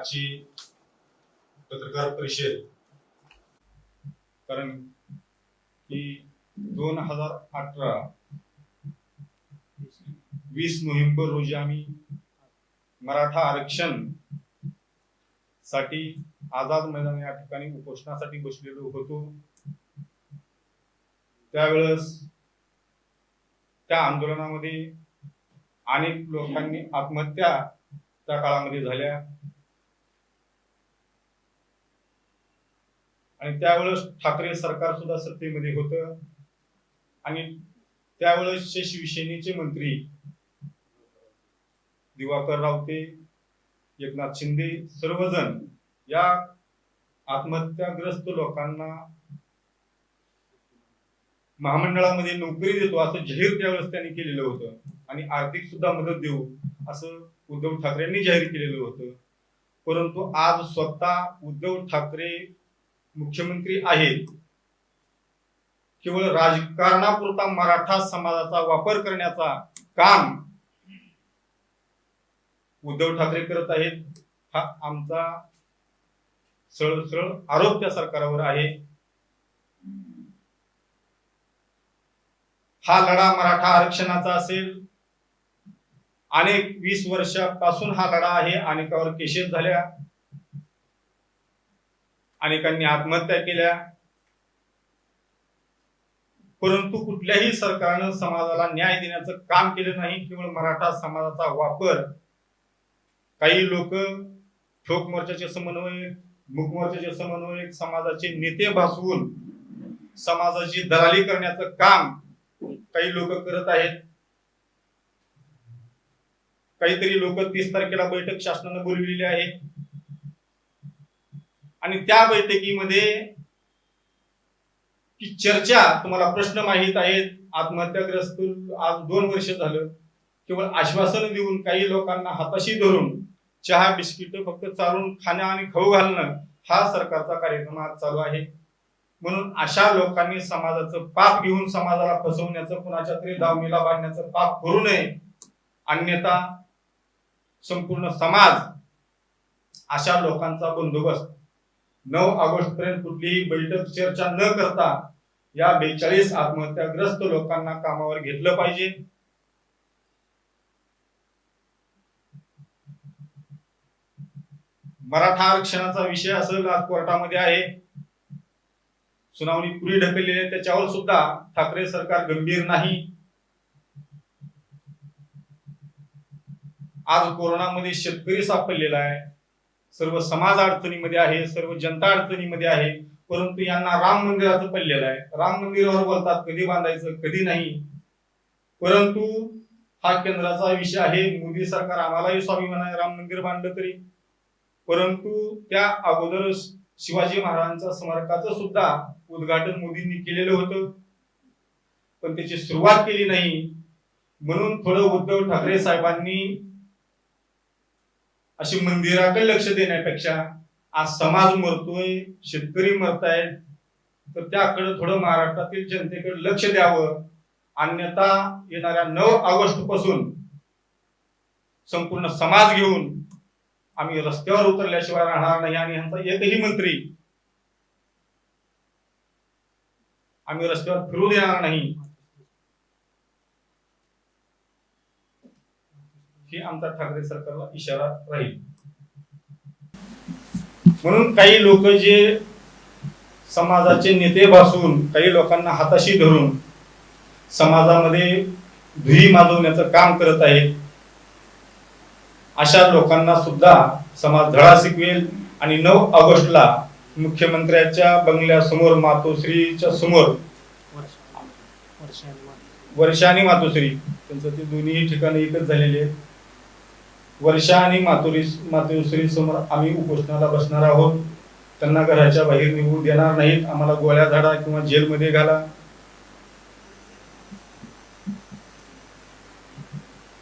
आजची पत्रकार परिषद. कारण की दोन हजार अठरा वीस नोव्हेंबर रोजी आम्ही मराठा आरक्षणसाठी आझाद मैदान या ठिकाणी उपोषणासाठी बसलेलो होतो. त्यावेळेस त्या आंदोलनामध्ये अनेक लोकांनी आत्महत्या त्या काळामध्ये झाल्या. आणि त्यावेळेस ठाकरे सरकार सुद्धा सत्तेमध्ये होतं. आणि त्यावेळेसचे शिवसेनेचे मंत्री दिवाकर रावते एकनाथ शिंदे सर्वजण या आत्महत्याग्रस्त लोकांना महामंडळामध्ये नोकरी देतो असं जाहीर त्यावेळेस त्यांनी केलेलं होतं. आणि आर्थिक सुद्धा मदत देऊ असं उद्धव ठाकरेंनी जाहीर केलेलं होतं. परंतु आज स्वतः उद्धव ठाकरे मुख्यमंत्री आहेत. केवळ राजकारणापुरता मराठा समाजाचा वापर करण्याचा काम उद्धव ठाकरे करत आहेत हा आमचा सरळ सरळ आरोप त्या सरकारवर आहे. हा लढा मराठा आरक्षणाचा असेल. अनेक वीस वर्षापासून हा लढा आहे. अनेकावर केसेस झाल्या. अनेकांनी आत्महत्या केल्या. परंतु कुठल्याही सरकारनं समाजाला न्याय देण्याचं काम केलं नाही केवळ मराठा समाजाचा वापर. काही लोक ठोक मोर्चाचे समन्वयक मुक मोर्चाचे समन्वयक समाजाचे नेते भासवून समाजाची दलाली करण्याचं काम काही लोक करत आहेत. काहीतरी लोक तीस तारखेला बैठक शासनानं बोलविलेली आहे. आणि त्या बैठकीमध्ये की चर्चा तुम्हाला प्रश्न माहीत आहेत आत्महत्याग्रस्त आज दोन वर्ष झालं केवळ आश्वासन देऊन काही लोकांना हाताशी धरून चहा बिस्किट फक्त चालून खाणं आणि खाऊ घालणं हा सरकारचा कार्यक्रम आज चालू आहे. म्हणून अशा लोकांनी समाजाचं पाप घेऊन समाजाला फसवण्याचं कुणाच्या तरी दावणीला बांधण्याचं पाप करू नये. अन्यथा संपूर्ण समाज अशा लोकांचा बंदोबस्त नऊ ऑगस्ट पर्यंत कुठलीही बैठक चर्चा न करता या बेचाळीस आत्महत्याग्रस्त लोकांना कामावर घेतलं पाहिजे. मराठा आरक्षणाचा विषय असेल आज कोर्टामध्ये आहे. सुनावणी पुढे ढकललेली आहे. त्याच्यावर सुद्धा ठाकरे सरकार गंभीर नाही. आज कोरोनामध्ये शेतकरी सापडलेला आहे. सर्व समाज अडचणीमध्ये आहे सर्व जनता अडचणीमध्ये आहे. परंतु यांना राम मंदिराचं पडलेलं आहे. राम मंदिरावर बोलतात कधी बांधायचं कधी नाही. परंतु हा केंद्राचा विषय आहे. मोदी सरकार आम्हालाही स्वाभिमान आहे राम मंदिर बांधलं तरी. परंतु त्या अगोदर शिवाजी महाराजांच्या स्मारकाचं सुद्धा उद्घाटन मोदींनी केलेलं होतं. पण त्याची सुरुवात केली नाही. म्हणून थोडं उद्धव ठाकरे साहेबांनी अशी मंदिराकडे लक्ष देण्यापेक्षा आज समाज मरतोय शेतकरी मरतायत तर त्याकडे थोडं महाराष्ट्रातील जनतेकडे लक्ष द्यावं. अन्यथा येणाऱ्या नऊ ऑगस्टपासून संपूर्ण समाज घेऊन आम्ही रस्त्यावर उतरल्याशिवाय राहणार नाही आणि यांचा एकही मंत्री आम्ही रस्त्यावर फिरू देणार नाही. ही आमचा ठाकरे सरकारला इशारा राहील. म्हणून काही लोक जे समाजाचे नेते भासून काही लोकांना हाताशी धरून समाजामध्ये धुई माजवण्याचं काम करत आहेत अशा लोकांना सुद्धा समाज धडा शिकवेल आणि नऊ ऑगस्टला मुख्यमंत्र्याच्या बंगल्यासमोर मातोश्रीच्या समोर वर्षा आणि मातोश्री. त्यांचं ते दोन्ही ठिकाणी एकच झालेले आहेत. वर्षा आणि मातुरी मातुश्री समोर आम्ही उपोषणाला बसणार आहोत. त्यांना घराच्या बाहेर निघू देणार नाहीत. आम्हाला गोळ्या झाडा किंवा जेलमध्ये घाला.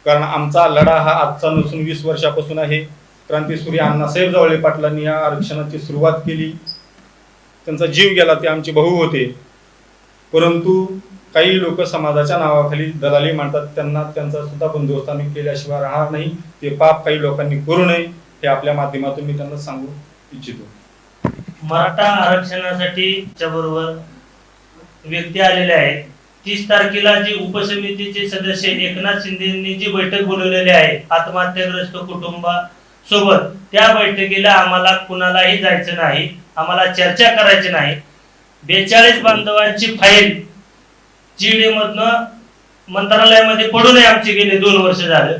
कारण आमचा लढा हा आजचा नसून वीस वर्षापासून आहे. क्रांतीसूर्य अण्णासाहेब जावळे पाटलांनी या आरक्षणाची सुरुवात केली. त्यांचा जीव गेला ते आमचे भाऊ होते. परंतु काही लोक समाजाच्या नावाखाली दलाली मांडतात त्यांना त्यांचा सुद्धा बंदोबस्त आम्ही केल्याशिवाय राहणार नाही. ते पाप काही लोकांनी करू नये हे आपल्या माध्यमातून मी त्यांना सांगू इच्छितो. मराठा आरक्षणासाठी बरोबर व्यक्ती आलेल्या आहेत तीस तारखेला जी उपसमितीचे सदस्य एकनाथ शिंदेनी जी बैठक बोलवलेली आहे आत्महत्याग्रस्त कुटुंबासोबत त्या बैठकीला आम्हाला कुणालाही जायचं नाही आम्हाला चर्चा करायची नाही. बेचाळीस बांधवांची फाईल जीडी मधनं मंत्रालयामध्ये पडूनही आमचे गेले दोन वर्ष झालं.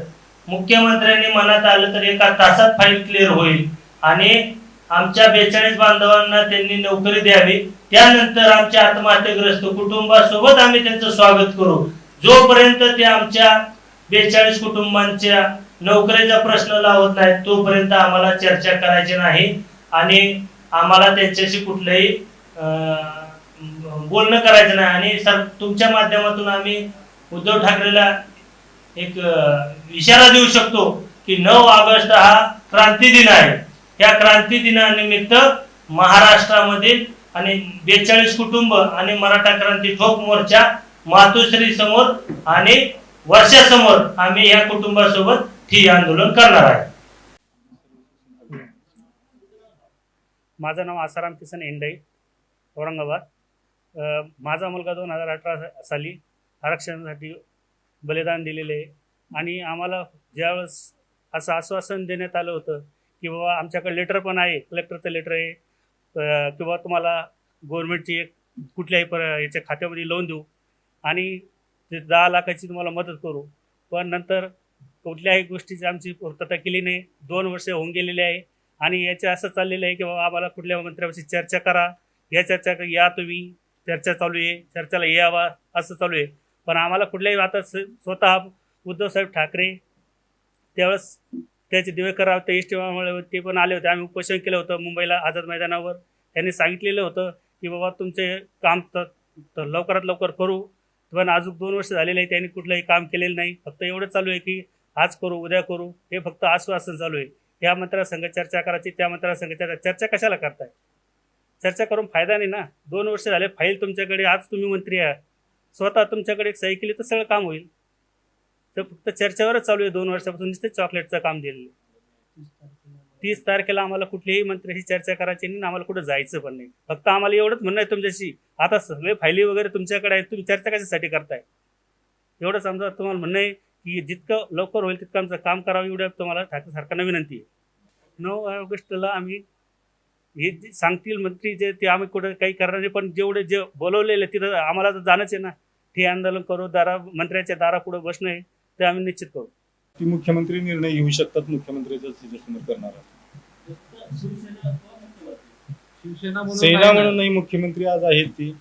मुख्यमंत्र्यांनी मनात आलं तर एका तासात फाईल क्लिअर होईल. आणि आमच्या बेचाळीस बांधवांना त्यांनी नोकरी द्यावी. त्यानंतर आमच्या आत्महत्याग्रस्त कुटुंबासोबत आम्ही त्यांचं स्वागत करू. जोपर्यंत ते आमच्या बेचाळीस कुटुंबांच्या नोकरीचा प्रश्न लावत नाही तोपर्यंत आम्हाला चर्चा करायची नाही. आणि आम्हाला त्यांच्याशी कुठलंही अं, बोलणं करायचं नाही. आणि सर तुमच्या माध्यमातून आम्ही उद्धव ठाकरेला एक इशारा देऊ शकतो की नऊ ऑगस्ट हा क्रांती दिन आहे. या क्रांती दिनानिमित्त महाराष्ट्रामधील आणि बेचाळीस कुटुंब आणि मराठा क्रांती ठोक मोर्चा मातोश्री समोर आणि वर्षासमोर आम्ही या कुटुंबासोबत ठिय्या आंदोलन करणार आहे. माझं नाव आसाराम किसन इंडई औरंगाबाद. माझा मुलगा दोन हजार अठरा साली आरक्षणासाठी बलिदान दिलेले आहे. आणि आम्हाला ज्यावेळेस असं आश्वासन देण्यात आलं होतं की बाबा आमच्याकडे लेटर पण आहे कलेक्टरचं लेटर आहे किंवा तुम्हाला गव्हर्नमेंटची एक कुठल्याही पर याच्या खात्यामध्ये लोन देऊ आणि ते दहा लाखाची तुम्हाला मदत करू. पण नंतर कुठल्याही गोष्टीची आमची पूर्तता केली नाही. दोन वर्ष होऊन गेलेली आहे आणि याचे असं चाललेलं आहे की बाबा आम्हाला कुठल्या मंत्र्यापाशी चर्चा करा या चर्चा या तुम्ही चर्चा चालू आहे. चर्चेला यावा असं चालू आहे. पण आम्हाला कुठल्याही आता स्वतः उद्धवसाहेब ठाकरे त्यावेळेस त्याचे दिवेकर राव ते ते पण आले होते. आम्ही उपोषण केलं होतं मुंबईला आझाद मैदानावर. त्यांनी सांगितलेलं होतं की बाबा तुमचे काम तर तर लवकरात लवकर करू. पण अजून दोन वर्ष झालेले आहे त्यांनी कुठलंही काम केलेलं नाही. फक्त एवढं चालू आहे की आज करू उद्या करू. हे फक्त आश्वासन चालू आहे. या मंत्रासंघ चर्चा करायची त्या मंत्रासंघ चर्चा चर्चा कशाला करताय? चर्चा करून फायदा नाही ना. दोन वर्ष झाले फाईल तुमच्याकडे आज तुम्ही मंत्री आहात. स्वतः तुमच्याकडे एक सही केली तर सगळं काम होईल. तर फक्त चर्चेवरच चालू आहे दोन वर्षापासून नुसते चॉकलेटचं काम दिलेलं आहे. तीस तारखेला आम्हाला कुठल्याही मंत्र्याशी चर्चा करायची नाही आणि आम्हाला कुठं जायचं पण नाही. फक्त आम्हाला एवढंच म्हणणं आहे तुमच्याशी. आता सगळे फायली वगैरे तुमच्याकडे आहेत तुम्ही चर्चा कशासाठी करताय? एवढंच समजा तुम्हाला म्हणणं आहे की जितकं लवकर होईल तितकं आमचं काम करावं एवढं तुम्हाला ठाकरे सरकारनं विनंती आहे. नऊ ऑगस्टला आम्ही हे जे सांगतील मंत्री जे ते आम्ही कुठं काही करणार नाही पण जेवढे जे बोलवलेले तिथं आम्हाला तर जाणंच आहे ना. ते आंदोलन करू दारा मंत्र्याच्या दारापुढे बसणं आहे ते आम्ही निश्चित करू. की मुख्यमंत्री निर्णय घेऊ शकतात मुख्यमंत्र्याच्या समोर करणार सेना नाही. म्हणून. नाही मुख्यमंत्री आज आहेत ती.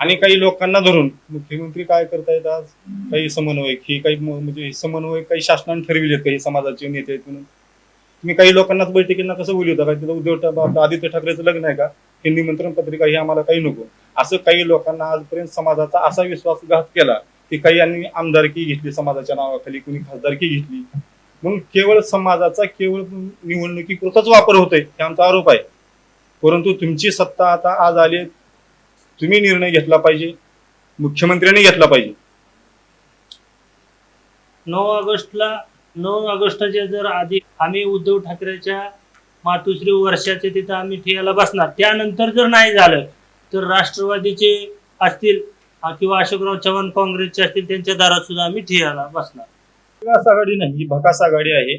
आणि काही लोकांना धरून. मुख्यमंत्री काय करतायत आज? काही समन्वयक ही काही म- म्हणजे हे समन्वयक काही शासनाने ठरविलेत काही समाजाचे नेते आहेत म्हणून? मी काही लोकांनाच बैठकींना कसं बोलवता काय तिथं उद्धव आदित्य ठाकरेचं लग्न आहे का? हे निमंत्रण पत्रिका ही आम्हाला काही नको. असं काही लोकांना आजपर्यंत समाजाचा असा विश्वासघात केला की काही यांनी आमदारकी घेतली समाजाच्या नावाखाली कुणी खासदारकी घेतली. म्हणून केवळ समाजाचा केवळ निवडणुकीपुरताच वापर होतोय हे आमचा आरोप आहे. परंतु तुमची सत्ता आता आज आली आहे. तुम्ही निर्णय घेतला पाहिजे. मुख्यमंत्र्यांनी घेतला पाहिजे. नऊ ऑगस्टला नऊ ऑगस्टच्या जर आधी आम्ही उद्धव ठाकरेच्या मातुश्री वर्षाचे तिथं आम्ही ठेवायला बसणार त्यानंतर जर नाही झालं तर राष्ट्रवादीचे असतील किंवा अशोकराव चव्हाण काँग्रेसचे असतील त्यांच्या दारात सुद्धा आम्ही ठियाला बसणार. विकास आघाडी नाही ही भकास आघाडी आहे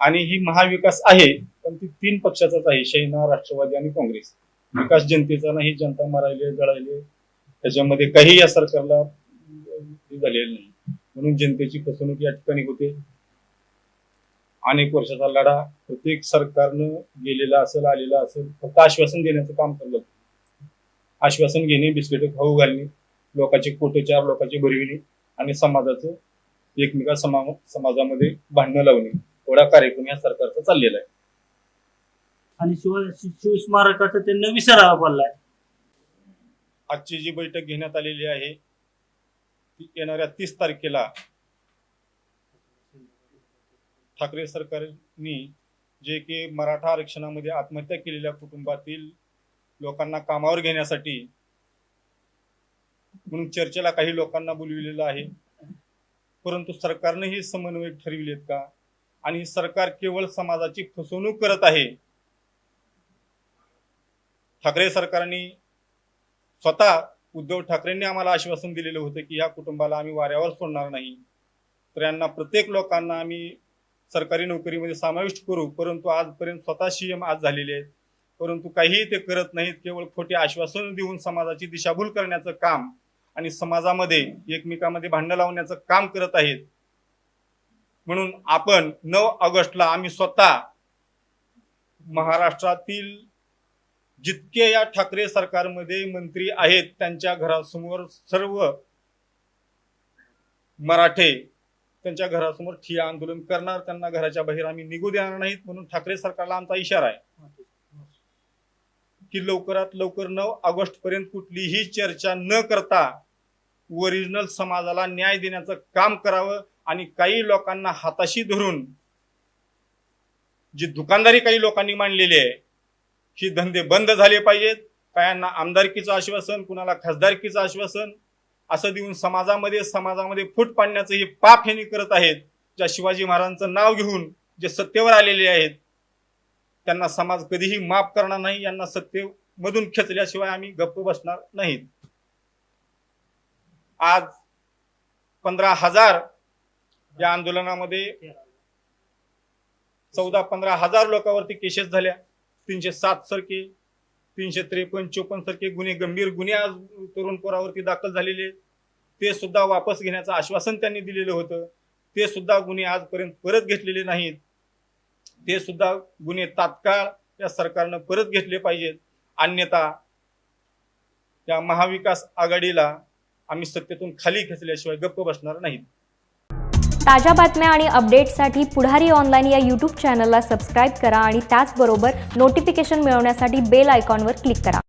आणि ही महाविकास आहे पण ती तीन पक्षाचाच आहे शैना राष्ट्रवादी आणि काँग्रेस. विकास जनतेचा नाही जनता मरायले जळायले त्याच्यामध्ये काही या सरकारला झालेलं नाही. म्हणून जनतेची फसवणूक या ठिकाणी होते. अनेक वर्षाचा लढा प्रत्येक सरकारनं गेलेला असेल आलेला असेल फक्त आश्वासन देण्याचं काम करलं आश्वासन घेणे बिस्किट खाऊ घालणे लोकांचे कोटे चार लोकांचे भरविणे आणि समाजाचं एकमेका समा समाजामध्ये भांडणं लावणे. एवढा कार्यक्रम या सरकारचा चाललेला आहे. आणि शिव शिवस्मारकाचा त्यांना विसरावा पडलाय. आजची जी बैठक घेण्यात आलेली आहे येणाऱ्या तीस तारखेला ठाकरे सरकारनी जे की मराठा आरक्षणामध्ये आत्महत्या केलेल्या कुटुंबातील लोकांना कामावर घेण्यासाठी म्हणून चर्चेला काही लोकांना बोलविलेलं आहे. परंतु सरकारने हे समन्वय ठरविलेत का? आणि सरकार केवळ समाजाची फसवणूक करत आहे? ठाकरे सरकारने स्वतः उद्धव ठाकरेंनी आम्हाला आश्वासन दिलेलं होतं की या कुटुंबाला आम्ही वाऱ्यावर सोडणार नाही. तर यांना प्रत्येक लोकांना आम्ही सरकारी नोकरीमध्ये समाविष्ट करू परंतु आजपर्यंत स्वतः सीएम आज झालेले आहेत. परंतु काहीही ते करत नाहीत केवळ खोटी आश्वासन देऊन समाजाची दिशाभूल करण्याचं काम आणि समाजामध्ये एकमेकांमध्ये भांडण लावण्याचं काम करत आहेत. म्हणून आपण नऊ ऑगस्टला आम्ही स्वतः महाराष्ट्रातील जितके या ठाकरे सरकारमध्ये मंत्री आहेत त्यांच्या घरासमोर सर्व मराठे त्यांच्या घरासमोर ठिया आंदोलन करणार त्यांना घराच्या बाहेर आम्ही निघू देणार नाहीत म्हणून ठाकरे सरकारला आमचा इशारा आहे. की लवकरात लवकर नऊ ऑगस्ट पर्यंत कुठलीही चर्चा न करता ओरिजिनल समाजाला न्याय देण्याचं काम करावं आणि काही लोकांना हाताशी धरून जी दुकानदारी काही लोकांनी मांडलेली आहे ही धंदे बंद झाले पाहिजेत. कायांना आमदारकीचं आश्वासन कुणाला खासदारकीचं आश्वासन असं देऊन समाजामध्ये समाजामध्ये फूट पाडण्याचं हे पाप हेनी करत आहेत ज्या शिवाजी महाराजांचं नाव घेऊन जे सत्तेवर आलेले आहेत त्यांना समाज कधीही माफ करणार नाही यांना सत्तेमधून खेचल्याशिवाय आम्ही गप्प बसणार नाहीत. आज पंधरा हजार या आंदोलनामध्ये चौदा पंधरा हजार लोकांवरती केसेस झाल्या. तीनशे सात सारखे तीनशे त्रेपन्न चोपन्न सारखे गुन्हे गंभीर गुन्हे आज तरुण पोरावरती दाखल झालेले. ते सुद्धा वापस घेण्याचं आश्वासन त्यांनी दिलेलं होतं. ते सुद्धा गुन्हे आजपर्यंत परत घेतलेले नाहीत. ते सुद्धा गुन्हे तात्काळ या सरकारनं परत घेतले पाहिजेत. अन्यथा या महाविकास आघाडीला आम्ही सत्तेतून खाली खेचल्याशिवाय गप्प बसणार नाहीत. ताज्या बातम्या आणि अपडेट्ससाठी पुढारी ऑनलाईन या यूट्यूब चॅनलला सबस्क्राईब करा आणि त्याचबरोबर नोटिफिकेशन मिळवण्यासाठी बेल आयकॉनवर क्लिक करा.